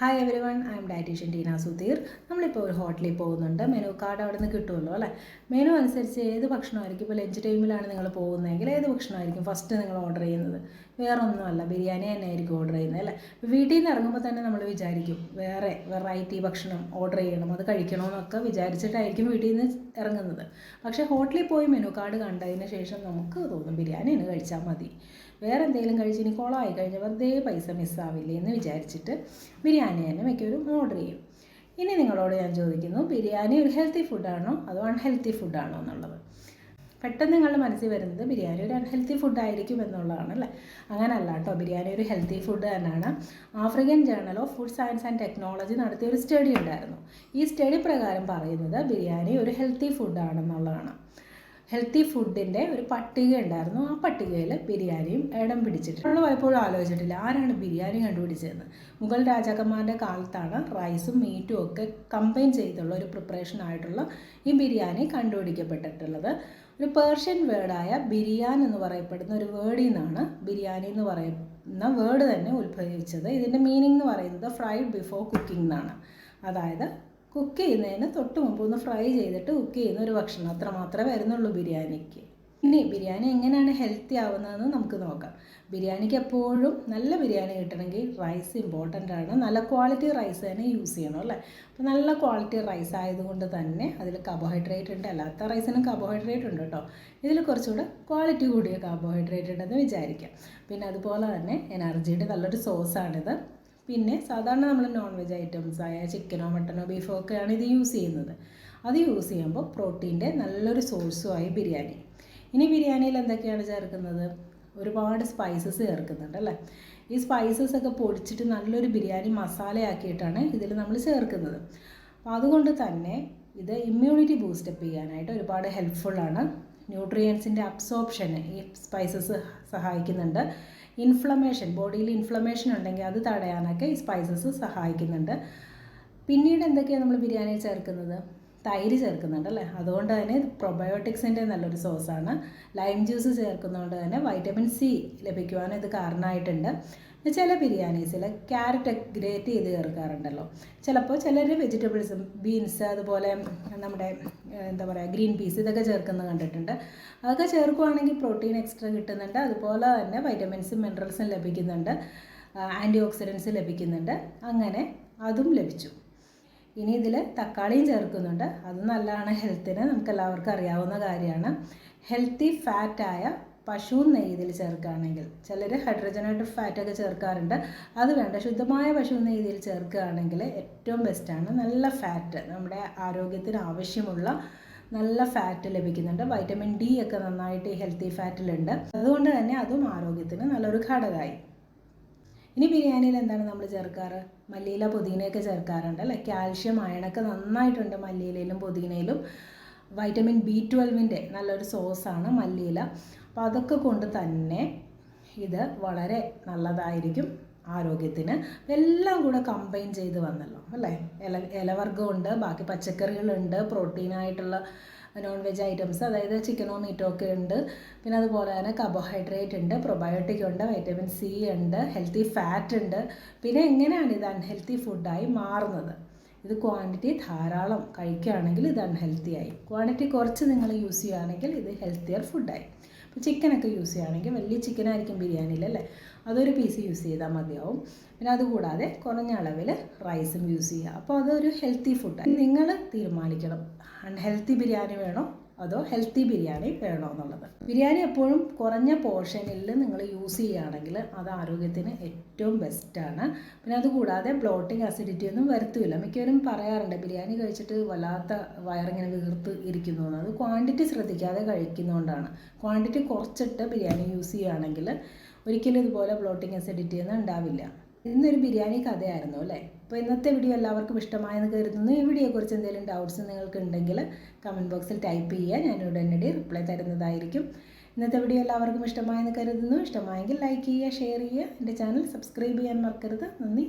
Hi everyone I am dietitian Teena Sudheer നമ്മളിപ്പോൾ ഒരു ഹോട്ടലിൽ പോകുന്നുണ്ട്. മെനു കാർഡ് അവിടെ നിന്ന് കിട്ടുമല്ലോ അല്ലേ? മെനു അനുസരിച്ച് ഏത് ഭക്ഷണമായിരിക്കും? ഇപ്പോൾ ലഞ്ച് ടൈമിലാണ് നിങ്ങൾ പോകുന്നതെങ്കിൽ ഏത് ഭക്ഷണമായിരിക്കും ഫസ്റ്റ് നിങ്ങൾ ഓർഡർ ചെയ്യുന്നത്? വേറെ ഒന്നുമല്ല ബിരിയാണി തന്നെ ആയിരിക്കും ഓർഡർ ചെയ്യുന്നത് അല്ലേ? വീട്ടിൽ നിന്ന് ഇറങ്ങുമ്പോൾ തന്നെ നമ്മൾ വിചാരിക്കും വേറെ വെറൈറ്റി ഭക്ഷണം ഓർഡർ ചെയ്യണം അത് കഴിക്കണമെന്നൊക്കെ വിചാരിച്ചിട്ടായിരിക്കും വീട്ടിൽ നിന്ന് ഇറങ്ങുന്നത്. പക്ഷേ ഹോട്ടലിൽ പോയി മെനു കാർഡ് കണ്ടതിന് ശേഷം നമുക്ക് തോന്നും ബിരിയാണി തന്നെ കഴിച്ചാൽ മതി. വേറെ എന്തെങ്കിലും കഴിച്ച് ഇനി കുളമായി കഴിഞ്ഞാൽ വെറുതെ പൈസ മിസ്സാവില്ലേ എന്ന് വിചാരിച്ചിട്ട് ബിരിയാണി തന്നെ മിക്കവരും ഓർഡർ ചെയ്യും. ഇനി നിങ്ങളോട് ഞാൻ ചോദിക്കുന്നു ബിരിയാണി ഒരു ഹെൽത്തി ഫുഡാണോ അതോ അൺഹെൽത്തി ഫുഡാണോ എന്നുള്ളത്? പെട്ടെന്ന് നിങ്ങളുടെ മനസ്സിൽ വരുന്നത് ബിരിയാണി ഒരു അൺഹെൽത്തി ഫുഡായിരിക്കും എന്നുള്ളതാണ് അല്ലേ അങ്ങനല്ല കേട്ടോ ബിരിയാണി ഒരു ഹെൽത്തി ഫുഡ് തന്നെയാണ്. African journal of food science and technology നടത്തിയ ഒരു സ്റ്റഡി ഉണ്ടായിരുന്നു. ഈ സ്റ്റഡി പ്രകാരം പറയുന്നത് ബിരിയാണി ഒരു ഹെൽത്തി ഫുഡാണെന്നുള്ളതാണ് ഹെൽത്തി ഫുഡിന്റെ ഒരു പട്ടിക ഉണ്ടായിരുന്നു. ആ പട്ടികയിൽ ബിരിയാണിയും ഇടം പിടിച്ചിട്ട് നമ്മൾ പലപ്പോഴും ആലോചിച്ചിട്ടില്ല ആരാണ് ബിരിയാണി കണ്ടുപിടിച്ചതെന്ന്. മുഗൾ രാജാക്കന്മാരുടെ കാലത്താണ് റൈസും മീറ്റും ഒക്കെ കമ്പൈൻ ചെയ്തുള്ള ഒരു പ്രിപ്പറേഷൻ ആയിട്ടുള്ള ഈ ബിരിയാണി കണ്ടുപിടിക്കപ്പെട്ടിട്ടുള്ളത്. ഒരു പേർഷ്യൻ വേർഡായ ബിരിയാൻ എന്ന് പറയപ്പെടുന്ന ഒരു വേർഡിൽ നിന്നാണ് ബിരിയാണി എന്ന് പറയുന്ന വേർഡ് തന്നെ ഉത്ഭവിച്ചത്. ഇതിന്റെ മീനിങ് എന്ന് പറയുന്നത് ഫ്രൈഡ് ബിഫോർ കുക്കിംഗ് എന്നാണ്. അതായത് കുക്ക് ചെയ്യുന്നതിന് തൊട്ട് മുമ്പ് ഒന്ന് ഫ്രൈ ചെയ്തിട്ട് കുക്ക് ചെയ്യുന്ന ഒരു ഭക്ഷണം. അത്ര മാത്രമേ വരുന്നുള്ളൂ ബിരിയാണിക്ക്. ഇനി ബിരിയാണി എങ്ങനെയാണ് ഹെൽത്തി ആവുന്നതെന്ന് നമുക്ക് നോക്കാം. ബിരിയാണിക്ക് എപ്പോഴും നല്ല ബിരിയാണി കിട്ടണമെങ്കിൽ റൈസ് ഇമ്പോർട്ടന്റ് ആണ്. നല്ല ക്വാളിറ്റി റൈസ് തന്നെ യൂസ് ചെയ്യണം അല്ലേ? അപ്പോൾ നല്ല ക്വാളിറ്റി റൈസ് ആയതുകൊണ്ട് തന്നെ അതിൽ കാർബോഹൈഡ്രേറ്റ് ഉണ്ട്. അല്ലാത്ത റൈസിനും കാർബോഹൈഡ്രേറ്റ് ഉണ്ട് കേട്ടോ. ഇതിൽ കുറച്ചുകൂടെ ക്വാളിറ്റി കൂടിയ കാർബോഹൈഡ്രേറ്റ് ഉണ്ടെന്ന് വിചാരിക്കാം. പിന്നെ അതുപോലെ തന്നെ എനർജിയുടെ നല്ലൊരു സോഴ്സാണിത് പിന്നെ സാധാരണ നമ്മൾ നോൺ വെജ് ഐറ്റംസ് ആയ ചിക്കനോ മട്ടനോ ബീഫോ ഒക്കെയാണ് ഇത് യൂസ് ചെയ്യുന്നത്. അത് യൂസ് ചെയ്യുമ്പോൾ പ്രോട്ടീന്റെ നല്ലൊരു സോഴ്സുമായി ബിരിയാണി. ഇനി ബിരിയാണിയിൽ എന്തൊക്കെയാണ് ചേർക്കുന്നത്? ഒരുപാട് സ്പൈസസ് ചേർക്കുന്നുണ്ട് അല്ലേ? ഈ സ്പൈസസ് ഒക്കെ പൊടിച്ചിട്ട് നല്ലൊരു ബിരിയാണി മസാലയാക്കിയിട്ടാണ് ഇതിൽ നമ്മൾ ചേർക്കുന്നത്. അപ്പോൾ അതുകൊണ്ട് തന്നെ ഇത് ഇമ്മ്യൂണിറ്റി ബൂസ്റ്റപ്പ് ചെയ്യാനായിട്ട് ഒരുപാട് ഹെൽപ്ഫുള്ളാണ് ന്യൂട്രിയൻസിന്റെ അബ്സോർപ്ഷന് ഈ സ്പൈസസ് സഹായിക്കുന്നുണ്ട്. ഇൻഫ്ലമേഷൻ ബോഡിയിൽ ഇൻഫ്ലമേഷൻ ഉണ്ടെങ്കിൽ അത് തടയാനൊക്കെ ഈ സ്പൈസസ് സഹായിക്കുന്നുണ്ട്. പിന്നീട് എന്തൊക്കെയാണ് നമ്മൾ ബിരിയാണിയിൽ ചേർക്കുന്നത്? തൈര് ചേർക്കുന്നുണ്ട് അല്ലേ അതുകൊണ്ട് തന്നെ പ്രൊബയോട്ടിക്സിന്റെ നല്ലൊരു സോഴ്സാണ് ലൈം ജ്യൂസ് ചേർക്കുന്നതുകൊണ്ട് തന്നെ വൈറ്റമിൻ സി ലഭിക്കുവാനും ഇത് കാരണമായിട്ടുണ്ട്. ചില ബിരിയാണീസിൽ ക്യാരറ്റ് ഗ്രേറ്റ് ചെയ്ത് ചേർക്കാറുണ്ടല്ലോ. ചിലപ്പോൾ ചിലർ വെജിറ്റബിൾസും ബീൻസ് അതുപോലെ നമ്മുടെ എന്താ പറയുക ഗ്രീൻ പീസ് ഇതൊക്കെ ചേർക്കുന്നത് കണ്ടിട്ടുണ്ട്. അതൊക്കെ ചേർക്കുവാണെങ്കിൽ പ്രോട്ടീൻ എക്സ്ട്രാ കിട്ടുന്നുണ്ട്. അതുപോലെ തന്നെ വൈറ്റമിൻസും മിനറൽസും ലഭിക്കുന്നുണ്ട്. ആന്റി ഓക്സിഡൻസ് ലഭിക്കുന്നുണ്ട്. അങ്ങനെ അതും ലഭിച്ചു. ഇനി ഇതിൽ തക്കാളിയും ചേർക്കുന്നുണ്ട്. അത് നല്ലതാണ്. ഹെൽത്തിന് നമുക്ക് എല്ലാവർക്കും അറിയാവുന്ന കാര്യമാണ്. ഹെൽത്തി ഫാറ്റായ പശു നെയ്യ് ഇതിൽ ചേർക്കുകയാണെങ്കിൽ. ചിലർ ഹൈഡ്രജനേറ്റഡ് ഫാറ്റൊക്കെ ചേർക്കാറുണ്ട്. അത് വേണ്ട. ശുദ്ധമായ പശു നെയ്യ് ഇതിൽ ചേർക്കുകയാണെങ്കിൽ ഏറ്റവും ബെസ്റ്റാണ് നല്ല ഫാറ്റ് നമ്മുടെ ആരോഗ്യത്തിന് ആവശ്യമുള്ള നല്ല ഫാറ്റ് ലഭിക്കുന്നുണ്ട്. വൈറ്റമിൻ ഡി ഒക്കെ നന്നായിട്ട് ഈ ഹെൽത്തി ഫാറ്റിലുണ്ട് അതുകൊണ്ട് തന്നെ അതും ആരോഗ്യത്തിന് നല്ലൊരു ഘടകമായി. ഇനി ബിരിയാണിയിൽ എന്താണ് നമ്മൾ ചേർക്കാറ്? മല്ലിയില പുതിനയൊക്കെ ചേർക്കാറുണ്ട് അല്ലേ? കാൽഷ്യം അയണൊക്കെ നന്നായിട്ടുണ്ട് മല്ലിയിലയിലും പുതിനയിലും. വൈറ്റമിൻ ബി ട്വൽവിന്റെ നല്ലൊരു സോഴ്സാണ് മല്ലിയില. അപ്പോൾ അതൊക്കെ കൊണ്ട് തന്നെ ഇത് വളരെ നല്ലതായിരിക്കും ആരോഗ്യത്തിന്. എല്ലാം കൂടെ കമ്പൈൻ ചെയ്ത് വന്നല്ലോ അല്ലേ? ഇല ഇലവർഗമുണ്ട് ബാക്കി പച്ചക്കറികളുണ്ട് പ്രോട്ടീനായിട്ടുള്ള നോൺ വെജ് ഐറ്റംസ് അതായത് ചിക്കനോ മീറ്റോ ഒക്കെ ഉണ്ട്. പിന്നെ അതുപോലെ തന്നെ കാർബോഹൈഡ്രേറ്റ് ഉണ്ട് പ്രൊബയോട്ടിക് ഉണ്ട് വൈറ്റമിൻ സി ഉണ്ട് ഹെൽത്തി ഫാറ്റ് ഉണ്ട്. പിന്നെ എങ്ങനെയാണ് ഇത് അൺഹെൽത്തി ഫുഡായി മാറുന്നത്? ഇത് ക്വാണ്ടിറ്റി ധാരാളം കഴിക്കുകയാണെങ്കിൽ ഇത് അൺഹെൽത്തി ആയി. ക്വാണ്ടിറ്റി കുറച്ച് നിങ്ങൾ യൂസ് ചെയ്യുകയാണെങ്കിൽ ഇത് ഹെൽത്തിയർ ഫുഡായി ഇപ്പോൾ ചിക്കനൊക്കെ യൂസ് ചെയ്യുകയാണെങ്കിൽ വലിയ ചിക്കനായിരിക്കും ബിരിയാണിയിൽ അല്ലേ? അതൊരു പീസ് യൂസ് ചെയ്താൽ മതിയാവും. പിന്നെ അതുകൂടാതെ കുറഞ്ഞ അളവിൽ റൈസും യൂസ് ചെയ്യുക. അപ്പോൾ അതൊരു ഹെൽത്തി ഫുഡാണ് നിങ്ങൾ തീരുമാനിക്കണം. അൺഹെൽത്തി ബിരിയാണി വേണോ? അതോ ഹെൽത്തി ബിരിയാണി വേണോ എന്നുള്ളത്? ബിരിയാണി എപ്പോഴും കുറഞ്ഞ പോർഷനിൽ നിങ്ങൾ യൂസ് ചെയ്യുകയാണെങ്കിൽ അത് ആരോഗ്യത്തിന് ഏറ്റവും ബെസ്റ്റാണ് പിന്നെ അതുകൂടാതെ ബ്ലോട്ടിങ് അസിഡിറ്റി ഒന്നും വരുത്തില്ല മിക്കവരും പറയാറുണ്ട് ബിരിയാണി കഴിച്ചിട്ട് വല്ലാത്ത വയറിങ്ങനെ വീർത്ത് ഇരിക്കുന്നു അത് ക്വാണ്ടിറ്റി ശ്രദ്ധിക്കാതെ കഴിക്കുന്നതുകൊണ്ടാണ് ക്വാണ്ടിറ്റി കുറച്ചിട്ട് ബിരിയാണി യൂസ് ചെയ്യുകയാണെങ്കിൽ ഒരിക്കലും ഇതുപോലെ ബ്ലോട്ടിങ് അസിഡിറ്റി ഒന്നും ഉണ്ടാവില്ല. ഇന്നൊരു ബിരിയാണി കഥയായിരുന്നു അല്ലേ? അപ്പോൾ ഇന്നത്തെ വീഡിയോ എല്ലാവർക്കും ഇഷ്ടമായെന്ന് കരുതുന്നു. ഈ വീഡിയോയെക്കുറിച്ച് എന്തെങ്കിലും ഡൗട്ട്സ് നിങ്ങൾക്ക് ഉണ്ടെങ്കിൽ കമന്റ് ബോക്സിൽ ടൈപ്പ് ചെയ്യുക. ഞാൻ ഉടനടി റിപ്ലൈ തരുന്നതായിരിക്കും. ഇന്നത്തെ വീഡിയോ എല്ലാവർക്കും ഇഷ്ടമായെന്ന് കരുതുന്നു. ഇഷ്ടമായെങ്കിൽ ലൈക്ക് ചെയ്യുക ഷെയർ ചെയ്യുക. എന്റെ ചാനൽ സബ്സ്ക്രൈബ് ചെയ്യാൻ മറക്കരുത്. നന്ദി.